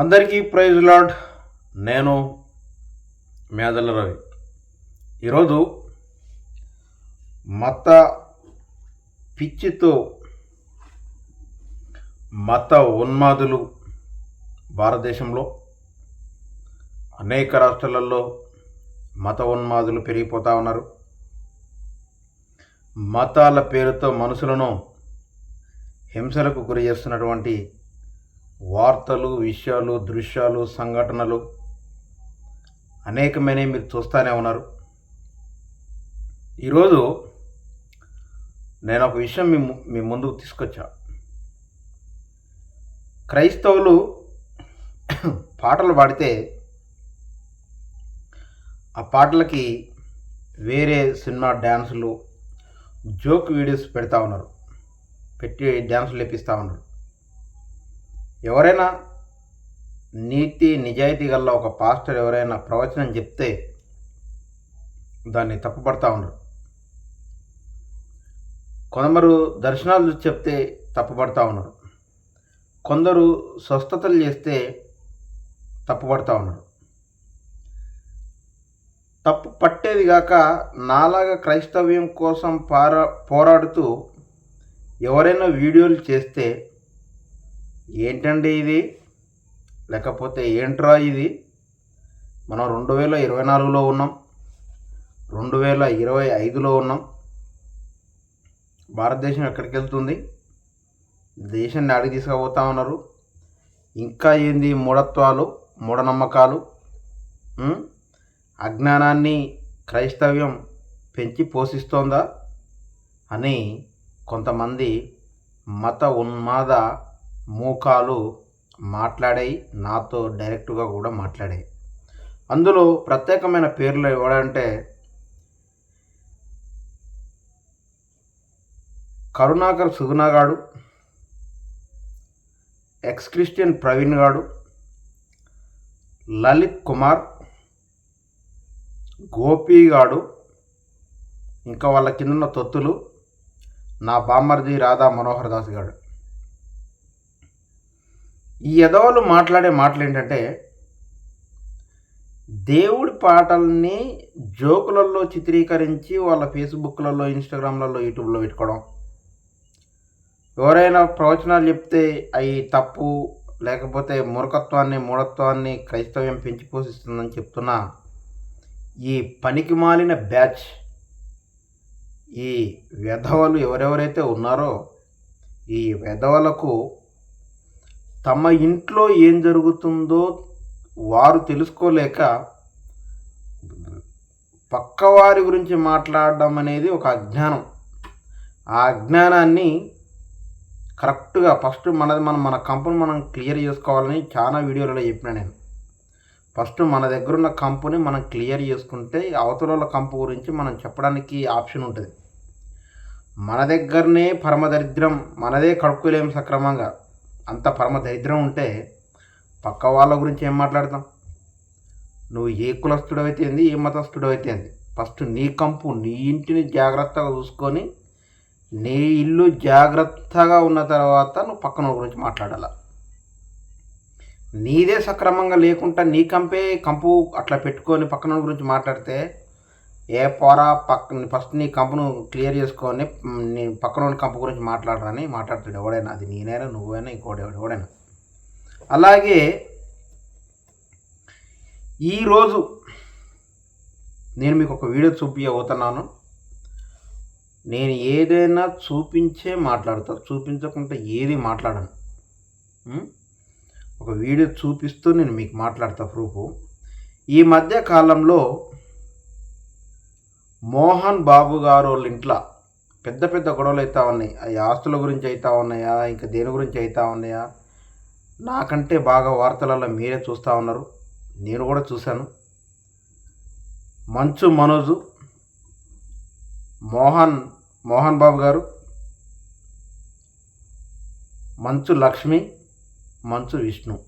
అందరికీ praise lord నేను మేదల రవి. ఈరోజు మత పిచ్చితో మత ఉన్మాదులు భారతదేశంలో అనేక రాష్ట్రాలలో మత ఉన్మాదులు పెరిగిపోతూ ఉన్నారు. మతాల పేరుతో మనుషులను హింసలకు గురి చేస్తున్నటువంటి వార్తలు విషయాలు దృశ్యాలు సంఘటనలు అనేకమైనవి మీరు చూస్తూనే ఉన్నారు. ఈరోజు నేను ఒక విషయం మీ మీ ముందుకు తీసుకొచ్చా. క్రైస్తవులు పాటలు పాడితే ఆ పాటలకి వేరే సినిమా డ్యాన్సులు జోక్ వీడియోస్ పెడతా ఉన్నారు. పెట్టి డ్యాన్సులు లేపిస్తూ ఉన్నారు. ఎవరైనా నీతి నిజాయితీ గల ఒక పాస్టర్ ఎవరైనా ప్రవచనం చెప్తే దాన్ని తప్పుపడతా ఉన్నారు కొందరు దర్శనాలు చెప్తే తప్పుపడతా ఉన్నారు కొందరు స్వస్థతలు చేస్తే తప్పుపడతా ఉన్నారు తప్పు పట్టేది కాక నాలాగా క్రైస్తవ్యం కోసం పారా పోరాడుతూ ఎవరైనా వీడియోలు చేస్తే ఏంటండి ఇది? లేకపోతే ఏంట్రా ఇది? మనం రెండు వేల ఇరవై నాలుగులో ఉన్నాం. రెండు వేల ఇరవై ఐదులో ఉన్నాం. భారతదేశం ఎక్కడికి వెళ్తుంది దేశాన్ని అడిగి తీసుకుపోతా ఉన్నారు. ఇంకా ఏంది మూఢత్వాలు మూఢనమ్మకాలు? అజ్ఞానాన్ని క్రైస్తవ్యం పెంచి పోషిస్తోందా? అని కొంతమంది మత ఉన్మాద మూకాలు మాట్లాడాయి నాతో డైరెక్ట్గా కూడా మాట్లాడాయి. అందులో ప్రత్యేకమైన పేర్లు ఎవడంటే కరుణాకర్ సుగుణగాడు ఎక్స్ క్రిస్టియన్ ప్రవీణ్ గాడు లలిత్ కుమార్ గోపి గాడు ఇంకా వాళ్ళ కింద తొత్తులు నా బామ్మర్ది రాధా మనోహర్ దాస్ గాడు. ఈ ఎదవలు మాట్లాడే మాటలు ఏంటంటే దేవుడి పాటల్ని జోకులలో చిత్రీకరించి వాళ్ళ ఫేస్బుక్లలో ఇన్స్టాగ్రామ్లలో యూట్యూబ్లో పెట్టుకోవడం. ఎవరైనా ప్రవచనాలు చెప్తే అవి తప్పు లేకపోతే మూర్ఖత్వాన్ని మూఢత్వాన్ని క్రైస్తవ్యం పెంచి పోషిస్తుందని చెప్తున్న ఈ పనికి మాలిన బ్యాచ్ ఈ వెధవలు ఎవరెవరైతే ఉన్నారో ఈ వెధవలకు తమ ఇంట్లో ఏం జరుగుతుందో వారు తెలుసుకోలేక పక్కవారి గురించి మాట్లాడడం అనేది ఒక అజ్ఞానం. ఆ అజ్ఞానాన్ని కరెక్ట్గా ఫస్ట్ మనది మనం మన కంపెనీ మనం క్లియర్ చేసుకోవాలని చాలా వీడియోలలో చెప్పిన నేను. ఫస్ట్ మన దగ్గర ఉన్న కంపెనీ మనం క్లియర్ చేసుకుంటే అవతల కంపు గురించి మనం చెప్పడానికి ఆప్షన్ ఉంటుంది. మన దగ్గరనే పరమ దరిద్రం మనదే కడుక్కోలేము సక్రమంగా. అంత పరమ దరిద్రం ఉంటే పక్క వాళ్ళ గురించి ఏం మాట్లాడతాం? నువ్వు ఏ కులస్తుడవైతే ఏంది ఏ మతస్థుడవైతే ఏంది ఫస్ట్ నీ కంపు నీ ఇంటిని జాగ్రత్తగా చూసుకొని నీ ఇల్లు జాగ్రత్తగా ఉన్న తర్వాత నువ్వు పక్కన గురించి మాట్లాడాల? నీదే సక్రమంగా లేకుండా నీ కంపే కంపు అట్లా పెట్టుకొని పక్కన వాళ్ళ గురించి మాట్లాడితే ఏ పోరా పక్క ఫస్ట్ నీ కంపును క్లియర్ చేసుకొని నేను పక్కన వాళ్ళ కంపు గురించి మాట్లాడరని మాట్లాడతాడు ఎవడైనా. అది నేనైనా నువ్వైనా ఇంకోటి ఎవడైనా. అలాగే ఈరోజు నేను మీకు ఒక వీడియో చూపించబోతున్నాను నేను ఏదైనా చూపించే మాట్లాడతా చూపించకుండా ఏది మాట్లాడను. ఒక వీడియో చూపిస్తూ నేను మీకు మాట్లాడతా ప్రూఫ్. ఈ మధ్య కాలంలో మోహన్ బాబు గారు వాళ్ళ ఇంట్లో పెద్ద పెద్ద గొడవలు అవుతా ఉన్నాయి. అవి ఆస్తుల గురించి అవుతా ఉన్నాయా? ఇంకా దేని గురించి అవుతా ఉన్నాయా? నాకంటే బాగా వార్తలలో మీరే చూస్తూ ఉన్నారు. నేను కూడా చూశాను. మంచు మనోజు మోహన్ మోహన్ బాబు గారు మంచు లక్ష్మి మంచు విష్ణు.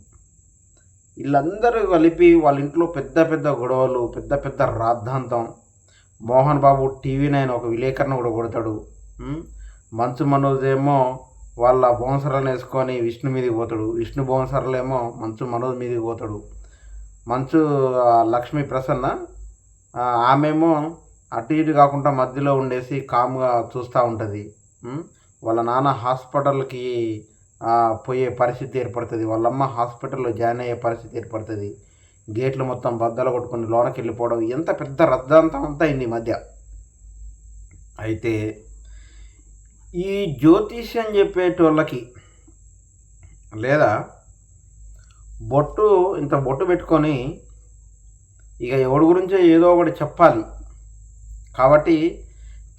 వీళ్ళందరూ కలిపి వాళ్ళ ఇంట్లో పెద్ద పెద్ద గొడవలు పెద్ద పెద్ద రాద్ధాంతం మోహన్ బాబు టీవీ నైన్ ఒక విలేకరణ కూడా కొడతాడు. మంచు మనోజ్ ఏమో వాళ్ళ బోన్సరాలను వేసుకొని విష్ణు మీదకి పోతాడు. విష్ణు బోన్సరాలు ఏమో మంచు మనోజ్ మీదకి పోతాడు. మంచు లక్ష్మీ ప్రసన్న ఆమెమో అటు ఇటు కాకుండా మధ్యలో ఉండేసి కామ్గా చూస్తూ ఉంటుంది. వాళ్ళ నాన్న హాస్పిటల్కి పోయే పరిస్థితి ఏర్పడుతుంది. వాళ్ళమ్మ హాస్పిటల్లో జాయిన్ అయ్యే పరిస్థితి ఏర్పడుతుంది. గేట్లు మొత్తం బద్దలు కొట్టుకుని లోనకి వెళ్ళిపోవడం ఎంత పెద్ద రద్దాంతం అంతా ఈ మధ్య. అయితే ఈ జ్యోతిష్యం చెప్పేటోళ్ళకి లేదా బొట్టు ఇంత బొట్టు పెట్టుకొని ఇక ఎవడి గురించో ఏదో ఒకటి చెప్పాలి. కాబట్టి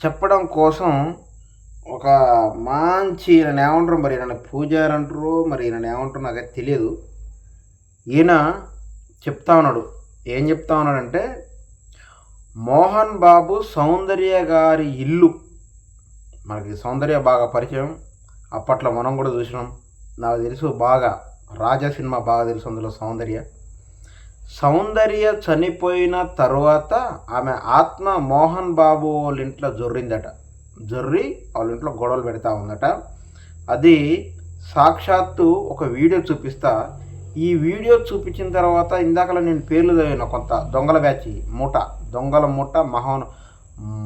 చెప్పడం కోసం ఒక మంచి ఈయన ఏమంటారు మరి ఈయన పూజారి అంటారు మరి ఈయన ఏమంటారు నాకైతే తెలియదు. ఈయన చెప్తా ఉన్నాడు. ఏం చెప్తా ఉన్నాడంటే మోహన్ బాబు సౌందర్య గారి ఇల్లు. మనకి సౌందర్య బాగా పరిచయం. అప్పట్లో మనం కూడా చూసినాం. నాకు తెలుసు బాగా రాజా సినిమా బాగా తెలుసు అందులో సౌందర్య. సౌందర్య చనిపోయిన తర్వాత ఆమె ఆత్మ మోహన్ బాబు వాళ్ళ ఇంట్లో జొర్రిందట. జొర్రి వాళ్ళ ఇంట్లో గొడవలు పెడతా ఉందట. అది సాక్షాత్తు ఒక వీడియో చూపిస్తా ఈ వీడియో చూపించిన తర్వాత ఇందాకలా నేను పేర్లు చదివిన కొంత దొంగల బ్యాచ్ మూట దొంగల మూట మహోన్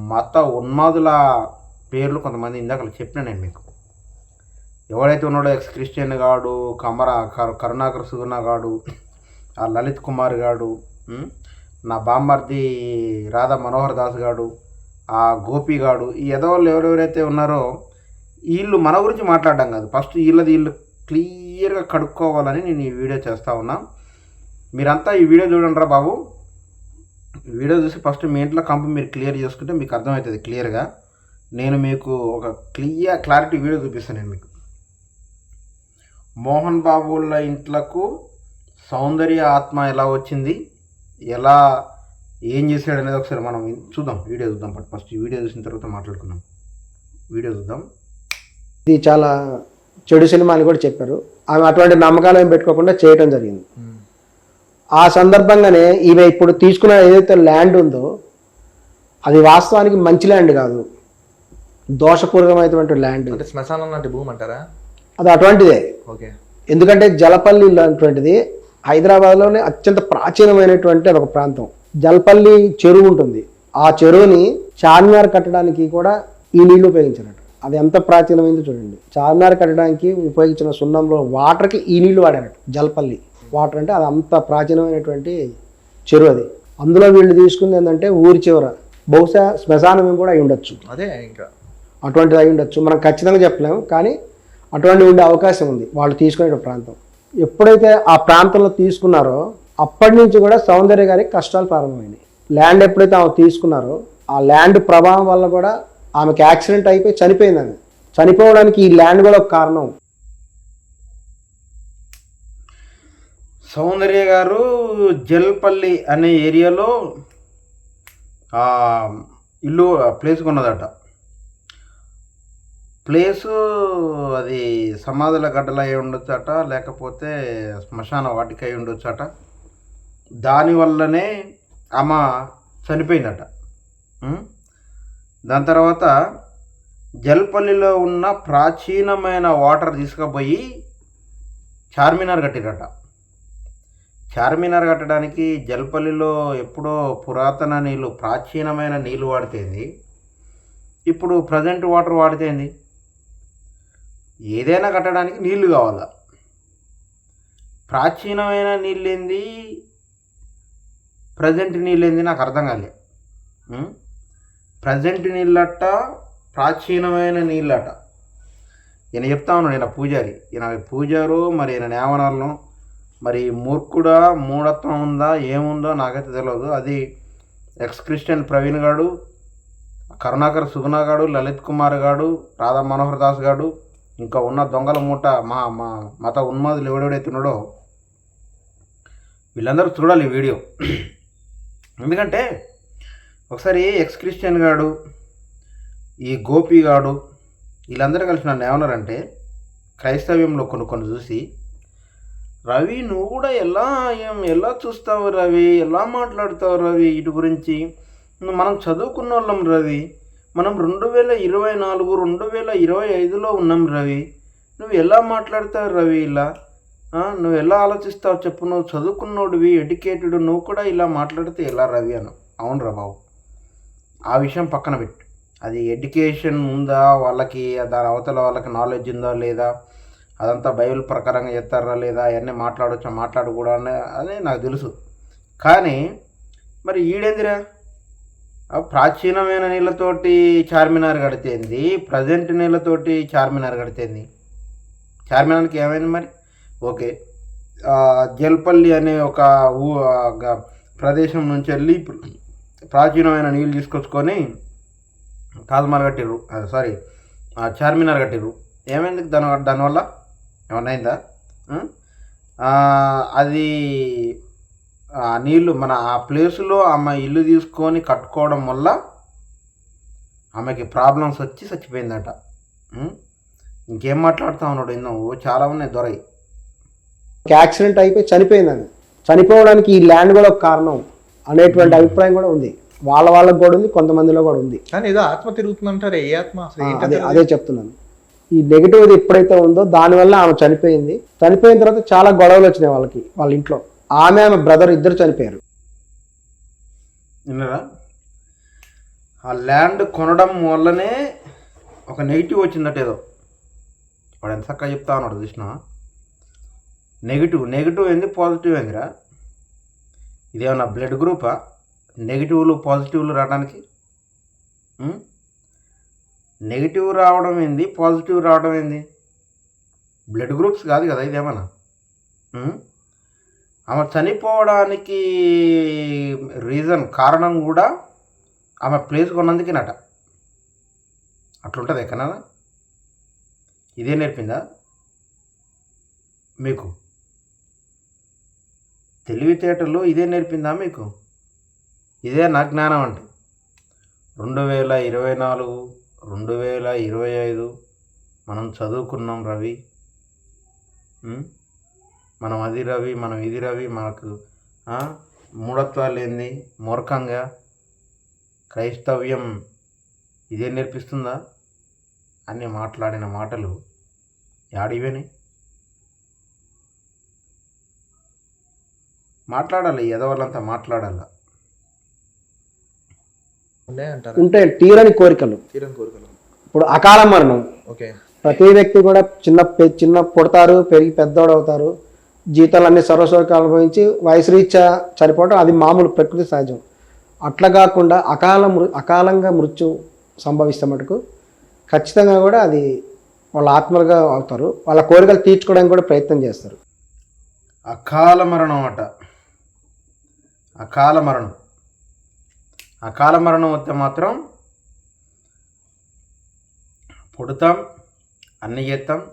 మత ఉన్మాదుల పేర్లు కొంతమంది ఇందాకలా చెప్పిన నేను మీకు. ఎవడైతే ఉన్నాడో ఎక్స్ క్రిస్టియన్ గాడు కమర కర్- కరుణాకర్ సుగుణ గాడు ఆ లలిత్ కుమార్ గాడు నా బామ్మర్ది రాధా మనోహర్ దాస్ గాడు ఆ గోపి గాడు ఈ ఎదవాళ్ళు ఎవరెవరైతే ఉన్నారో వీళ్ళు మన గురించి మాట్లాడడం కాదు. ఫస్ట్ వీళ్ళది వీళ్ళు క్లియర్గా కడుక్కోవాలని నేను ఈ వీడియో చేస్తూ ఉన్నా. మీరంతా ఈ వీడియో చూడండి రా బాబు. వీడియో చూసి ఫస్ట్ మీ ఇంట్లో కంప మీరు క్లియర్ చేసుకుంటే మీకు అర్థమవుతుంది క్లియర్గా. నేను మీకు ఒక క్లియర్ క్లారిటీ వీడియో చూపిస్తాను నేను మీకు. మోహన్ బాబుల ఇంట్లకు సౌందర్య ఆత్మ ఎలా వచ్చింది? ఎలా ఏం చేశాడు అనేది ఒకసారి మనం చూద్దాం. వీడియో చూద్దాం ఫస్ట్. వీడియో చూసిన తర్వాత మాట్లాడుకుందాం. వీడియో చూద్దాం. ఇది చాలా చెడు సినిమా అని కూడా చెప్పారు. ఆమె అటువంటి నమ్మకాలు ఏం పెట్టుకోకుండా చేయటం జరిగింది. ఆ సందర్భంగానే ఈమె ఇప్పుడు తీసుకున్న ఏదైతే ల్యాండ్ ఉందో అది వాస్తవానికి మంచి ల్యాండ్ కాదు. దోషపూర్వకమైనటువంటి ల్యాండ్. అంటే శ్మశానం లాంటి భూమి అంటారా? అది అటువంటిదే. ఓకే. ఎందుకంటే జలపల్లి లాంటిది హైదరాబాద్లోనే అత్యంత ప్రాచీనమైనటువంటి అదొక ప్రాంతం. జలపల్లి చెరువు ఉంటుంది. ఆ చెరువుని చార్మినార్ కట్టడానికి కూడా ఈ నీళ్ళు ఉపయోగించినట్టు అది ఎంత ప్రాచీనమైందో చూడండి. చార్మినార్ కట్టడానికి ఉపయోగించిన సున్నంలో వాటర్కి ఈ నీళ్ళు వాడారట జలపల్లి. వాటర్ అంటే అది అంత ప్రాచీనమైనటువంటి చెరువు అది. అందులో వీళ్ళు తీసుకుంది ఏంటంటే ఊరి చివర. బహుశా శ్మశానం కూడా అయి ఉండొచ్చు. అదే ఇంకా. అటువంటిది అయి ఉండొచ్చు. మనం ఖచ్చితంగా చెప్పలేము కానీ అటువంటి ఉండే అవకాశం ఉంది వాళ్ళు తీసుకునే ప్రాంతం. ఎప్పుడైతే ఆ ప్రాంతంలో తీసుకున్నారో అప్పటి నుంచి కూడా సౌందర్య గారికి కష్టాలు ప్రారంభమైనాయి. ల్యాండ్ ఎప్పుడైతే ఆమె తీసుకున్నారో ఆ ల్యాండ్ ప్రభావం వల్ల కూడా ఆమెకి యాక్సిడెంట్ అయిపోయి చనిపోయిందని చనిపోవడానికి ఈ ల్యాండ్ కూడా ఒక కారణం. సౌందర్య గారు జల్పల్లి అనే ఏరియాలో ఆ, ఇల్లు ప్లేస్ కొన్నదట. ప్లేసు అది సమాధుల గడ్డలు అయి ఉండొచ్చట లేకపోతే శ్మశాన వాటికి అయి ఉండొచ్చట. దానివల్లనే ఆమె చనిపోయిందట. దాని తర్వాత జల్పల్లిలో ఉన్న ప్రాచీనమైన వాటర్ తీసుకుపోయి చార్మినార్ కట్టిరట. చార్మినార్ కట్టడానికి జల్పల్లిలో ఎప్పుడో పురాతన నీళ్ళు ప్రాచీనమైన నీళ్ళు వాడితేంది? ఇప్పుడు ప్రజెంట్ వాటర్ వాడితేంది? ఏదైనా కట్టడానికి నీళ్ళు కావాలా. ప్రాచీనమైన నీళ్ళేంది ప్రజెంట్ నీళ్ళేంది నాకు అర్థం కాలే. ప్రజెంట్ నీళ్ళట ప్రాచీనమైన నీళ్ళట. ఈయన చెప్తా ఉన్నాడు ఈయన పూజారి. ఈయన పూజారు మరి ఈయన నేవనాలను మరి మూర్ఖుడా మూఢత్వం ఉందా ఏముందో నాకైతే తెలియదు అది ఎక్స్ క్రిస్టియన్ ప్రవీణ్ గాడు కరుణాకర్ సుగుణ గాడు లలిత్ కుమార్ గాడు రాధా మనోహర్ దాస్ గాడు ఇంకా ఉన్న దొంగల మూట మా మా మత ఉన్మాదులు ఎవడెవడైతే ఉన్నాడో వీళ్ళందరూ చూడాలి ఈ వీడియో. ఎందుకంటే ఒకసారి ఎక్స్ క్రిస్టియన్ గాడు ఈ గోపి గాడు వీళ్ళందరూ కలిసి నన్ను ఏమన్నారంటే క్రైస్తవ్యంలో కొన్ని కొన్ని చూసి రవి నువ్వు కూడా ఎలా ఏం ఎలా చూస్తావు రవి? ఎలా మాట్లాడతావు రవి? వీటి గురించి మనం చదువుకున్న వాళ్ళం రవి. మనం రెండు వేల ఇరవై నాలుగు రెండు వేల ఇరవై ఐదులో ఉన్నాం రవి. నువ్వు ఎలా మాట్లాడతావు రవి ఇలా? నువ్వు ఎలా ఆలోచిస్తావు చెప్పు? నువ్వు చదువుకున్నోడివి ఎడ్యుకేటెడ్ నువ్వు కూడా ఇలా మాట్లాడితే ఎలా రవి అను? అవును రా బాబు. ఆ విషయం పక్కన పెట్టు. అది ఎడ్యుకేషన్ ఉందా? వాళ్ళకి దాని అవతల వాళ్ళకి నాలెడ్జ్ ఉందా లేదా? అదంతా బైబిల్ ప్రకారంగా చెప్తారా లేదా? అవన్నీ మాట్లాడొచ్చా? మాట్లాడకూడదు? అని నాకు తెలుసు. కానీ మరి ఈడేందిరా? ప్రాచీనమైన నీళ్ళతోటి చార్మినార్ కడితేంది? ప్రజెంట్ నీళ్ళతోటి చార్మినార్ కడితేంది? చార్మినార్కి ఏమైంది మరి? ఓకే. జల్పల్లి అనే ఒక ఊ గ- ప్రదేశం నుంచి వెళ్ళి ప్రాచీనమైన నీళ్ళు తీసుకొచ్చుకొని తాజ్మహల్ కట్టిర్రు. సారీ చార్మినార్ కట్టిర్రు. ఏమైంది దాని దానివల్ల ఏమన్నా అయిందా? అది ఆ నీళ్ళు మన ఆ ప్లేస్లో ఆమె ఇల్లు తీసుకొని కట్టుకోవడం వల్ల ఆమెకి ప్రాబ్లమ్స్ వచ్చి చచ్చిపోయిందట? ఇంకేం మాట్లాడుతా ఉన్నాడు నువ్వు చాలా ఉన్నాయి దొరై యాక్సిడెంట్ అయిపోయి చనిపోయింది ఆమె చనిపోవడానికి ఈ ల్యాండ్ కూడా ఒక కారణం. అనేటువంటి అభిప్రాయం కూడా ఉంది. వాళ్ళ వాళ్ళకి కూడా ఉంది కొంతమందిలో కూడా ఉంది. కానీ ఏదో ఆత్మ తిరుగుతుందంటారు ఏ ఆత్మ? అదే అదే? చెప్తున్నాను. ఈ నెగిటివ్ ఎప్పుడైతే ఉందో దానివల్ల ఆమె చనిపోయింది. చనిపోయిన తర్వాత చాలా గొడవలు వచ్చినాయి వాళ్ళకి వాళ్ళ ఇంట్లో. ఆమె ఆమె బ్రదర్ ఇద్దరు చనిపోయారు. విన్నరా? ఆ ల్యాండ్ కొనడం వల్లనే ఒక నెగిటివ్ వచ్చిందట ఏదో. వాడు ఎంత చక్కగా చెప్తా ఉన్నాడు చూసిన నెగిటివ్ నెగిటివ్ ఏంది పాజిటివ్ ఏందిరా? ఇదేమన్నా బ్లడ్ గ్రూపా నెగిటివ్లు పాజిటివ్లు రావడానికి? నెగిటివ్ రావడం ఏంది? పాజిటివ్ రావడం ఏంది? బ్లడ్ గ్రూప్స్ కాదు కదా ఇదేమన్నా ఆమె చనిపోవడానికి రీజన్ కారణం కూడా ఆమె ప్లేస్ కొన్నందుకేనట. అట్లుంటుంది ఎక్కడా ఇదే నేర్పిందా? మీకు? తెలివితేటలు ఇదే నేర్పిందా మీకు? ఇదే నా జ్ఞానం అంటే రెండు వేల ఇరవై నాలుగు రెండు వేల ఇరవై ఐదు మనం చదువుకున్నాం రవి. మనం అది రవి మనం ఇది రవి మనకు మూఢత్వాలు ఏంది? మూర్ఖంగా? క్రైస్తవ్యం ఇదే నేర్పిస్తుందా? అని మాట్లాడిన మాటలు యాడివేని? మాట్లాడాలి ఎదవాళ్ళంతా మాట్లాడాలి? ఉండే అంటారా ఉంటే తీరని కోరికలు. తీరం కోరికలు. ఇప్పుడు అకాల మరణం. ఓకే. ప్రతి వ్యక్తి కూడా చిన్న పె- చిన్న పుడతారు పెరిగి పెద్దోడు అవుతారు. జీతాలన్నీ సర్వసౌకర్యాలు అనుభవించి వయసు రీత్యా చనిపోవడం అది మామూలు ప్రకృతి సహజం. అట్లా కాకుండా అకాల మృ అకాలంగా మృత్యు సంభవిస్తే మటుకు ఖచ్చితంగా కూడా అది వాళ్ళ ఆత్మలుగా అవుతారు. వాళ్ళ కోరికలు తీర్చుకోవడానికి కూడా ప్రయత్నం చేస్తారు. అకాల మరణం అట. అకాల మరణం. అకాల మరణం వస్తే మాత్రం పుడతాం అన్ని చేస్తాం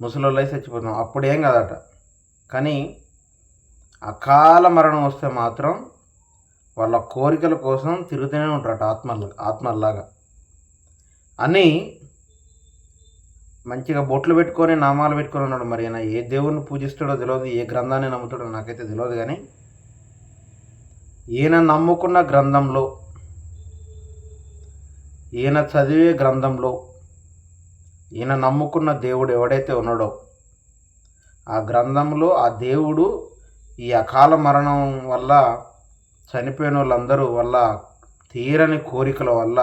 ముసలోళ్ళై చచ్చిపోతాం. అప్పుడు ఏం కాదట. కానీ అకాల మరణం వస్తే మాత్రం వాళ్ళ కోరికల కోసం తిరుగుతూనే ఉంటారట ఆత్మల ఆత్మల్లాగా. అని మంచిగా బొట్లు పెట్టుకొని నామాలు పెట్టుకొని ఉన్నాడు మరి. ఆయన ఏ దేవుణ్ణి పూజిస్తాడో తెలియదు ఏ గ్రంథాన్ని నమ్ముతాడో నాకైతే తెలియదు కానీ ఈయన నమ్ముకున్న గ్రంథంలో ఈయన చదివే గ్రంథంలో ఈయన నమ్ముకున్న దేవుడు ఎవడైతే ఉన్నాడో ఆ గ్రంథంలో ఆ దేవుడు ఈ అకాల మరణం వల్ల చనిపోయిన వాళ్ళందరూ వల్ల తీరని కోరికల వల్ల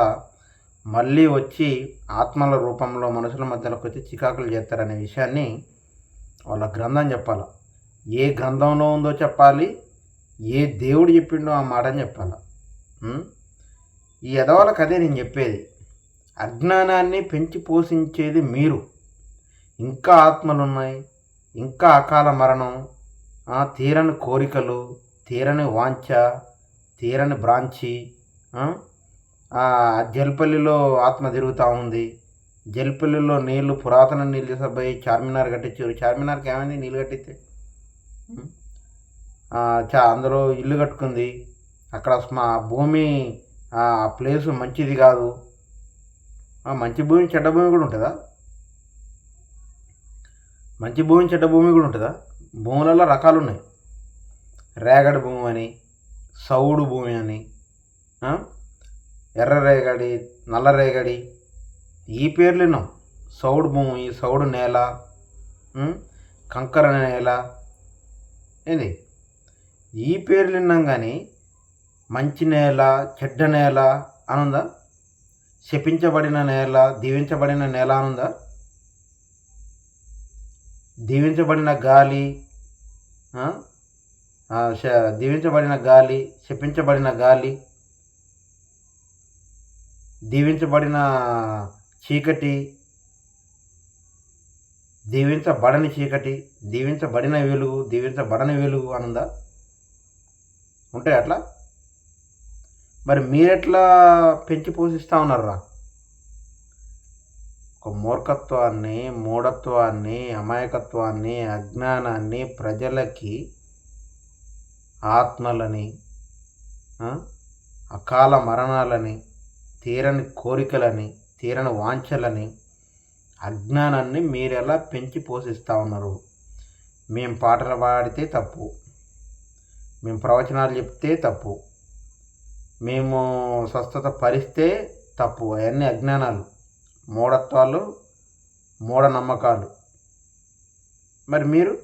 మళ్ళీ వచ్చి ఆత్మల రూపంలో మనుషుల మధ్యలోకి వచ్చి చికాకులు చేస్తారనే విషయాన్ని వాళ్ళ గ్రంథం చెప్పాలి. ఏ గ్రంథంలో ఉందో చెప్పాలి ఏ దేవుడు చెప్పిండో ఆ మాటని చెప్పాలి. ఉం? ఈ ఎదవాళ్ళకి అదే నేను చెప్పేది. అజ్ఞానాన్ని పెంచి పోషించేది మీరు. ఇంకా ఆత్మలు ఉన్నాయి ఇంకా అకాల మరణం తీరని కోరికలు తీరని వాంఛ తీరని బ్రాంచి జల్పల్లిలో ఆత్మ తిరుగుతూ ఉంది. జల్పల్లిలో నీళ్ళు పురాతన నీళ్ళు సభ చార్మినార్ కట్టించారు. చార్మినార్కి ఏమైంది? నీళ్ళు కట్టిస్తే? చా అందరూ ఇల్లు కట్టుకుంది. అక్కడ మా భూమి ఆ ప్లేస్ మంచిది కాదు. మంచి భూమి చెడ్డ భూమి కూడా ఉంటుందా? మంచి భూమి చెడ్డ భూమి కూడా ఉంటుందా? భూములలో రకాలు ఉన్నాయి. రేగడి భూమి అని సౌడు భూమి అని ఎర్ర రేగడి నల్ల రేగడి ఈ పేర్లు విన్నాం సౌడు భూమి సౌడు నేల కంకర నేల ఏంది? ఈ పేర్లు విన్నాం కానీ మంచి నేల చెడ్డ నేల అనుందా? శపించబడిన నేల దీవించబడిన నేల అనుందా? దీవించబడిన గాలి దీవించబడిన గాలి శపించబడిన గాలి దీవించబడిన చీకటి దీవించబడని చీకటి దీవించబడిన వెలుగు దీవించబడని వెలుగు అనుందా? ఉంటాయి అట్లా? మరి మీరెట్లా పెంచి పోషిస్తూ ఉన్నారా ఒక మూర్ఖత్వాన్ని మూఢత్వాన్ని అమాయకత్వాన్ని అజ్ఞానాన్ని ప్రజలకి ఆత్మలని అకాల మరణాలని తీరని కోరికలని తీరని వాంఛలని అజ్ఞానాన్ని మీరు ఎలా పెంచి పోషిస్తూ ఉన్నారు? మేము పాటలు పాడితే తప్పు. మేము ప్రవచనాలు చెప్తే తప్పు. మేము స్వస్థత పరిస్తే తప్పు. అవన్నీ అజ్ఞానాలు. మూఢత్వాలు మూఢనమ్మకాలు. మరి మీరు?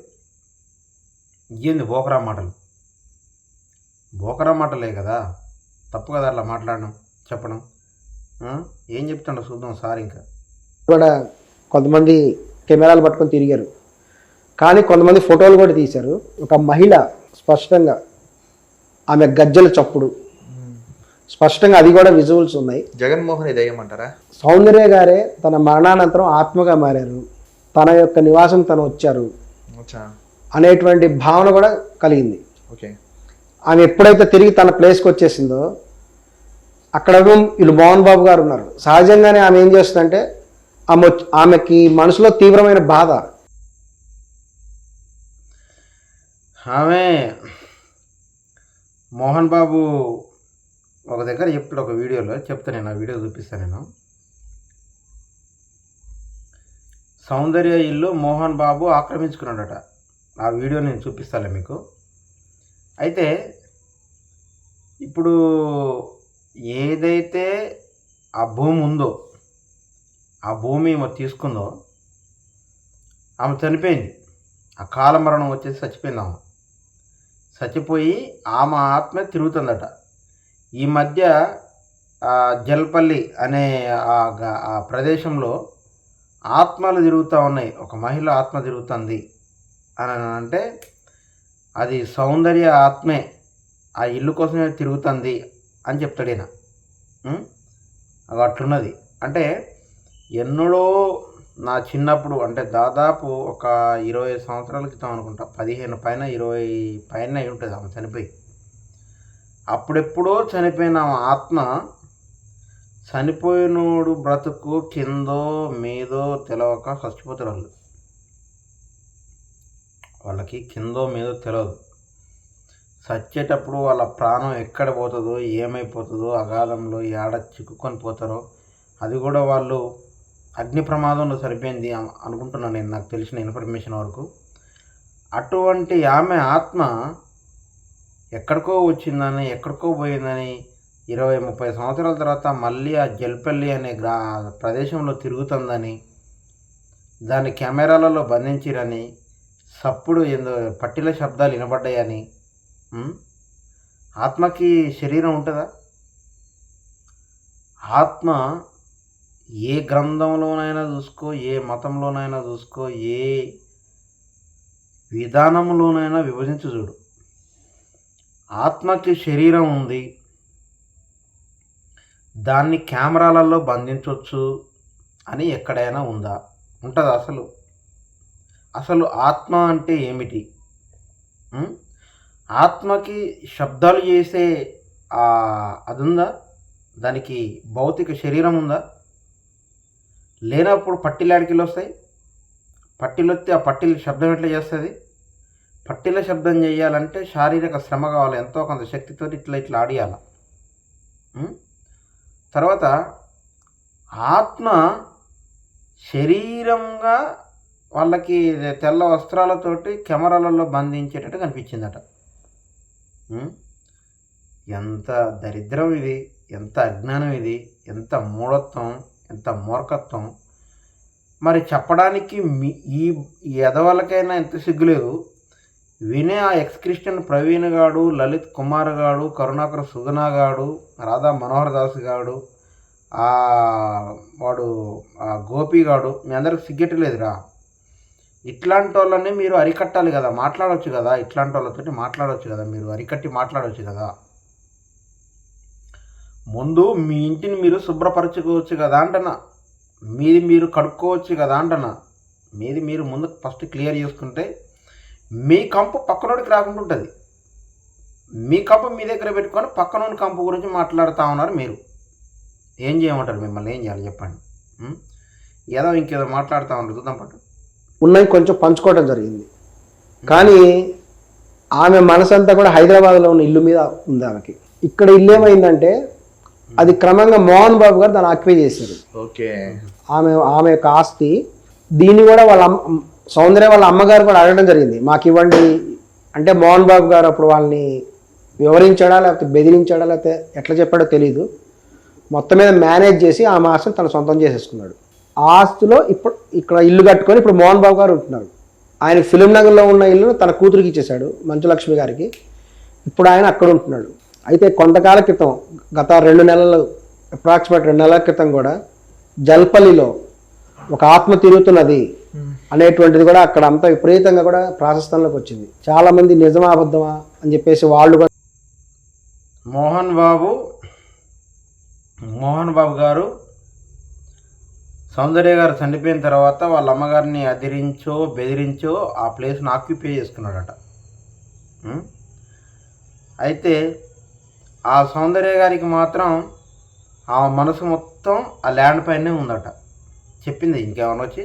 ఏంది బోకరా మాటలు? బోకరా మాటలే కదా? తప్పు కదా అట్లా మాట్లాడడం చెప్పడం? ఏం చెప్తాడో చూద్దాం సార్ ఇంకా. కూడా కొంతమంది కెమెరాలు పట్టుకొని తిరిగారు. కానీ కొంతమంది ఫోటోలు కూడా తీశారు. ఒక మహిళ స్పష్టంగా ఆమె గజ్జల చప్పుడు. స్పష్టంగా అది కూడా విజువల్స్ ఉన్నాయి. జగన్మోహన్ దయ్యం అంటారా? సౌందర్య గారే తన మరణానంతరం ఆత్మగా మారారు. తన యొక్క నివాసం తను వచ్చారు. అనేటువంటి భావన కూడా కలిగింది. ఓకే. ఆమె ఎప్పుడైతే తిరిగి తన ప్లేస్కి వచ్చేసిందో అక్కడ వీళ్ళు మోహన్ బాబు గారు ఉన్నారు. సహజంగానే ఆమె ఏం చేస్తుందంటే ఆమె ఆమెకి మనసులో తీవ్రమైన బాధ. ఆమె మోహన్ బాబు ఒక దగ్గర చెప్తాడు ఒక వీడియోలో చెప్తాను నేను ఆ వీడియో చూపిస్తాను నేను. సౌందర్య ఇల్లు మోహన్ బాబు ఆక్రమించుకున్నాడట. ఆ వీడియో నేను చూపిస్తాను మీకు. అయితే ఇప్పుడు ఏదైతే ఆ భూమి ఉందో ఆ భూమి ఈమె తీసుకుందో ఆమె చనిపోయింది. ఆ కాలమరణం వచ్చేసి చచ్చిపోయింది ఆమె. చచ్చిపోయి ఆమె ఆత్మ తిరుగుతుందట. ఈ మధ్య జల్పల్లి అనే ఆ ప్రదేశంలో ఆత్మలు తిరుగుతూ ఉన్నాయి. ఒక మహిళ ఆత్మ తిరుగుతుంది. అని అంటే అది సౌందర్య ఆత్మే ఆ ఇల్లు కోసమే తిరుగుతుంది అని చెప్తాడు ఈయన అట్లున్నది. అంటే ఎన్నడో నా చిన్నప్పుడు అంటే దాదాపు ఒక ఇరవై సంవత్సరాల క్రితం అనుకుంటా పదిహేను పైన ఇరవై పైన అయి ఉంటుంది ఆమె చనిపోయి. అప్పుడెప్పుడో చనిపోయిన ఆమె ఆత్మ చనిపోయినోడు బ్రతుకు కిందో మీదో తెలవక చచ్చిపోతారు వాళ్ళు. వాళ్ళకి కిందో మీదో తెలియదు చచ్చేటప్పుడు వాళ్ళ ప్రాణం ఎక్కడ పోతుందో ఏమైపోతుందో అగాధంలో ఏడ చిక్కుకొని పోతారో అది కూడా వాళ్ళు అగ్ని ప్రమాదంలో సరిపోయింది అనుకుంటున్నాను నేను నాకు తెలిసిన ఇన్ఫర్మేషన్ వరకు. అటువంటి ఆమె ఆత్మ ఎక్కడికో వచ్చిందని ఎక్కడికో పోయిందని ఇరవై ముప్పై సంవత్సరాల తర్వాత మళ్ళీ ఆ జల్పల్లి అనే గ్రా ప్రదేశంలో తిరుగుతుందని దాన్ని కెమెరాలలో బంధించిరని సప్పుడు ఏందో పట్టిల శబ్దాలు వినబడ్డాయని ఆత్మకి శరీరం ఉంటుందా? ఆత్మ ఏ గ్రంథంలోనైనా చూసుకో ఏ మతంలోనైనా చూసుకో ఏ విధానంలోనైనా విభజించి చూడు. ఆత్మకి శరీరం ఉంది. దాన్ని కెమెరాలలో బంధించవచ్చు అని ఎక్కడైనా ఉందా? ఉంటుంది అసలు? అసలు ఆత్మ అంటే ఏమిటి? ఆత్మకి శబ్దాలు చేసే అది ఉందా దానికి భౌతిక శరీరం ఉందా? లేనప్పుడు పట్టిలాడికి వస్తాయి పట్టిలు వస్తే ఆ పట్టిల శబ్దం ఎట్లా చేస్తుంది? పట్టిల శబ్దం చేయాలంటే శారీరక శ్రమ కావాలి ఎంతో కొంత శక్తితో ఇట్లా ఇట్లా ఆడియాల. తర్వాత ఆత్మ శరీరంగా వాళ్ళకి తెల్ల వస్త్రాలతోటి కెమెరాలలో బంధించేటట్టు కనిపించిందట. ఎంత దరిద్రం ఇది ఎంత అజ్ఞానం ఇది ఎంత మూఢత్వం. ఎంత మూర్ఖత్వం. మరి చెప్పడానికి మీ ఈ ఎదవలకైనా ఎంత సిగ్గులేదు. వినే ఆ ఎక్స్క్రిస్టియన్ ప్రవీణ్ గాడు లలిత్ కుమార్ గాడు కరుణాకర్ సుగుణ గాడు రాధా మనోహర్ దాస్ గాడు ఆ వాడు ఆ గోపి గాడు మీ అందరికి సిగ్గెట్టలేదురా. ఇట్లాంటి వాళ్ళని మీరు అరికట్టాలి కదా మాట్లాడవచ్చు కదా ఇట్లాంటి వాళ్ళతో మాట్లాడవచ్చు కదా మీరు అరికట్టి మాట్లాడవచ్చు కదా. ముందు మీ ఇంటిని మీరు శుభ్రపరచుకోవచ్చు కదా అంటనా? మీది మీరు కడుక్కోవచ్చు కదా అంటనా? మీది మీరు ముందు ఫస్ట్ క్లియర్ చేసుకుంటే మీ కంపు పక్కనోడికి రాకుండా ఉంటుంది. మీ కంపు మీ దగ్గర పెట్టుకొని పక్కనోని కంపు గురించి మాట్లాడుతూ ఉన్నారు మీరు. ఏం చేయమంటారు మిమ్మల్ని? ఏం చేయాలి చెప్పండి. ఏదో ఇంకేదో మాట్లాడుతూ ఉన్నారు. చూద్దాం పట్టు. ఉన్నాయి కొంచెం పంచుకోవడం జరిగింది. కానీ ఆమె మనసంతా కూడా హైదరాబాద్లో ఉన్న ఇల్లు మీద ఉంది ఆమెకి. ఇక్కడ ఇల్లు ఏమైందంటే అది క్రమంగా మోహన్ బాబు గారు దాన్ని ఆక్యుపై చేశారు. ఓకే. ఆమె ఆమె యొక్క ఆస్తి దీన్ని కూడా వాళ్ళ సౌందర్య వాళ్ళ అమ్మగారు కూడా అడగడం జరిగింది. మాకు ఇవ్వండి. అంటే మోహన్ బాబు గారు అప్పుడు వాళ్ళని వివరించాడా లేకపోతే బెదిరించాడా లేకపోతే ఎట్లా చెప్పాడో తెలియదు మొత్తం మీద మేనేజ్ చేసి ఆమె ఆస్తిని తన సొంతం చేసేసుకున్నాడు. ఆ ఆస్తిలో ఇప్పుడు ఇక్కడ ఇల్లు కట్టుకొని ఇప్పుడు మోహన్ బాబు గారు ఉంటున్నారు. ఆయన ఫిలిం నగర్లో ఉన్న ఇల్లును తన కూతురికి ఇచ్చేశాడు మంచులక్ష్మి గారికి. ఇప్పుడు ఆయన అక్కడ ఉంటున్నాడు. అయితే కొంతకాల క్రితం గత రెండు నెలలు అప్రాక్సిమేట్ రెండు నెలల క్రితం కూడా జల్పల్లిలో ఒక ఆత్మ తిరుగుతున్నది అనేటువంటిది కూడా అక్కడ అంతా విపరీతంగా కూడా ప్రాశస్తంలోకి వచ్చింది. చాలా మంది నిజమా అబద్ధమా అని చెప్పేసి వాళ్ళు కూడా మోహన్ బాబు మోహన్ బాబు గారు సౌందర్య గారు చనిపోయిన తర్వాత వాళ్ళ అమ్మగారిని అదిరించో బెదిరించో ఆ ప్లేస్ని ఆక్యుపై చేసుకున్నాడట. ఉం? అయితే ఆ సౌందర్య గారికి మాత్రం ఆ మనసు మొత్తం ఆ ల్యాండ్ పైనే ఉందట. చెప్పింది ఇంకేమన్నా వచ్చి?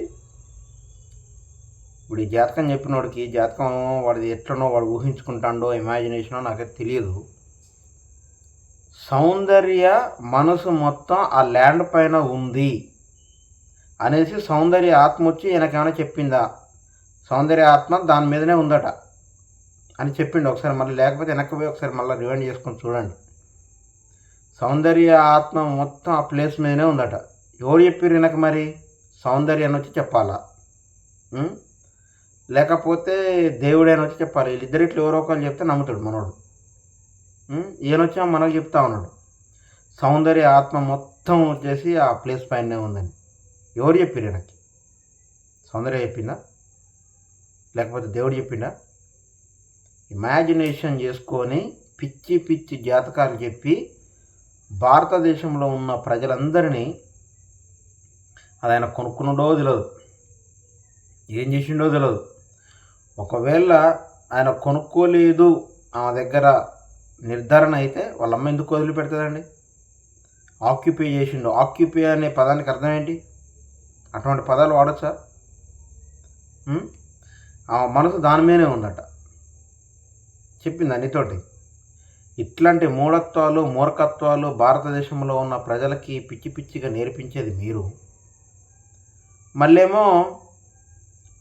ఇప్పుడు ఈ జాతకం చెప్పినోడికి జాతకం వాడిది ఎట్లనో వాడు ఊహించుకుంటాడో ఇమాజినేషనో నాకైతే తెలియదు సౌందర్య మనసు మొత్తం ఆ ల్యాండ్ పైన ఉంది అనేసి సౌందర్య ఆత్మ వచ్చి ఈయనకేమైనా చెప్పిందా? సౌందర్య ఆత్మ దాని మీదనే ఉందట అని చెప్పిండు. ఒకసారి మళ్ళీ లేకపోతే వెనక్కి పోయి ఒకసారి మళ్ళీ రివైండ్ చేసుకొని చూడండి. సౌందర్య ఆత్మ మొత్తం ఆ ప్లేస్ మీదనే ఉందట. ఎవరు చెప్పారు వెనక మరి? సౌందర్య అని వచ్చి చెప్పాలా? లేకపోతే దేవుడే వచ్చి చెప్పాలి? వీళ్ళిద్దరిట్లు ఎవరో ఒకరు చెప్తే నమ్ముతాడు మనోడు. ఉం? ఈయన మనకు చెప్తా ఉన్నాడు. సౌందర్య ఆత్మ మొత్తం వచ్చేసి ఆ ప్లేస్ పైనే ఉందని. ఎవరు చెప్పారు ఈయనకి? సౌందర్య చెప్పిందా? లేకపోతే దేవుడు చెప్పిందా ఇమాజినేషన్ చేసుకొని పిచ్చి పిచ్చి జాతకాలు చెప్పి భారతదేశంలో ఉన్న ప్రజలందరినీ అది ఆయన కొనుక్కున్నాడో తెలియదు ఏం చేసిండో తెలియదు ఒకవేళ ఆయన కొనుక్కోలేదు ఆమె దగ్గర నిర్ధారణ అయితే వాళ్ళ అమ్మ ఎందుకు వదిలిపెడుతుందండి? ఆక్యుపై చేసిండు. ఆక్యుపై అనే పదానికి అర్థం ఏంటి? అటువంటి పదాలు వాడచ్చా? ఆ మనసు దాని మీదనే ఉందట. చెప్పింది అన్నితోటి ఇట్లాంటి మూఢత్వాలు మూర్ఖత్వాలు భారతదేశంలో ఉన్న ప్రజలకి పిచ్చి పిచ్చిగా నేర్పించేది మీరు. మళ్ళేమో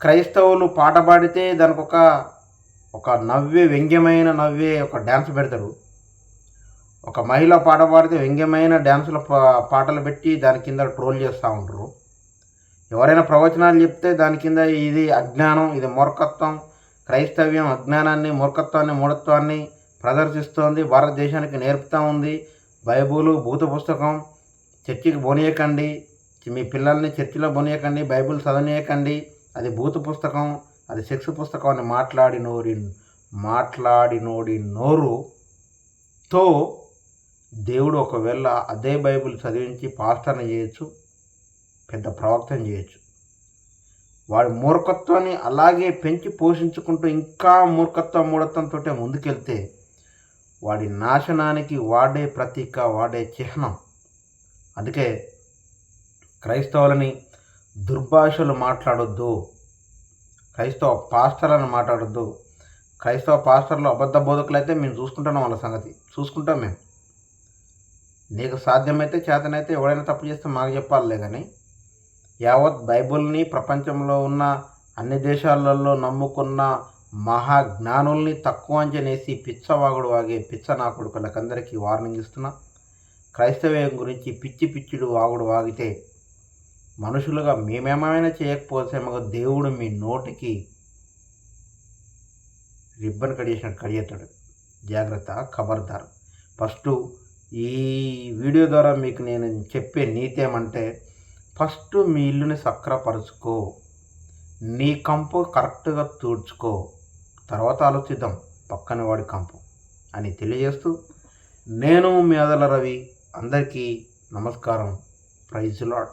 క్రైస్తవులు పాట పాడితే దానికి ఒక ఒక నవ్వే వ్యంగ్యమైన నవ్వే ఒక డ్యాన్స్ పెడతారు. ఒక మహిళ పాట పాడితే వ్యంగ్యమైన డ్యాన్సుల పా- పాటలు పెట్టి దాని కింద ట్రోల్ చేస్తూ ఉంటారు. ఎవరైనా ప్రవచనాలు చెప్తే దాని కింద ఇది అజ్ఞానం ఇది మూర్ఖత్వం క్రైస్తవ్యం అజ్ఞానాన్ని మూర్ఖత్వాన్ని మూఢత్వాన్ని ప్రదర్శిస్తోంది భారతదేశానికి నేర్పుతూ ఉంది. బైబుల్ భూత పుస్తకం చర్చికి పోనీయకండి. మీ పిల్లల్ని చర్చిలో పోనీయకండి బైబిల్ చదవనీయకండి. అది భూత పుస్తకం అది సెక్స్ పుస్తకం అని మాట్లాడి నోరి మాట్లాడి నోడి నోరుతో దేవుడు ఒకవేళ అదే బైబిల్ చదివించి పాస్టర్ని చేయొచ్చు పెద్ద ప్రవక్తని చేయొచ్చు. వాడి మూర్ఖత్వాన్ని అలాగే పెంచి పోషించుకుంటూ ఇంకా మూర్ఖత్వం మూఢత్వంతో ముందుకెళ్తే వాడి నాశనానికి వాడే ప్రతీక వాడే చిహ్నం. అందుకే క్రైస్తవులని దుర్భాషలు మాట్లాడొద్దు. క్రైస్తవ పాస్టర్లను మాట్లాడొద్దు. క్రైస్తవ పాస్టర్లు అబద్ధ బోధకులు అయితే మేము చూసుకుంటున్నాం వాళ్ళ సంగతి. చూసుకుంటాం మేము. నీకు సాధ్యమైతే చేతనైతే ఎవడైనా తప్పు చేస్తే మాకు చెప్పాలిలే కానీ యావత్ బైబుల్ని ప్రపంచంలో ఉన్న అన్ని దేశాలలో నమ్ముకున్న మహా జ్ఞానుల్ని తక్కువ అంచనేసి పిచ్చవాగుడు వాగే పిచ్చ నా కొడుకులకందరికీ వార్నింగ్ ఇస్తున్నా. క్రైస్తవ్యం గురించి పిచ్చి పిచ్చిడు వాగుడు వాగితే మనుషులుగా మేమేమైనా చేయకపోతే దేవుడు మీ నోటికి రిబ్బన్ కడిగేసినట్టు కడిగేతాడు జాగ్రత్త ఖబర్దార్ ఫస్ట్ ఈ వీడియో ద్వారా మీకు నేను చెప్పే నీతి ఏమంటే ఫస్ట్ మీ ఇల్లుని సక్రపరుచుకో. నీ కంపు కరెక్ట్గా తూడ్చుకో. తర్వాత ఆలోచిద్దాం పక్కన వాడి కంపు అని తెలియజేస్తూ నేను మీ అదల రవి అందరికీ నమస్కారం. Prize lot.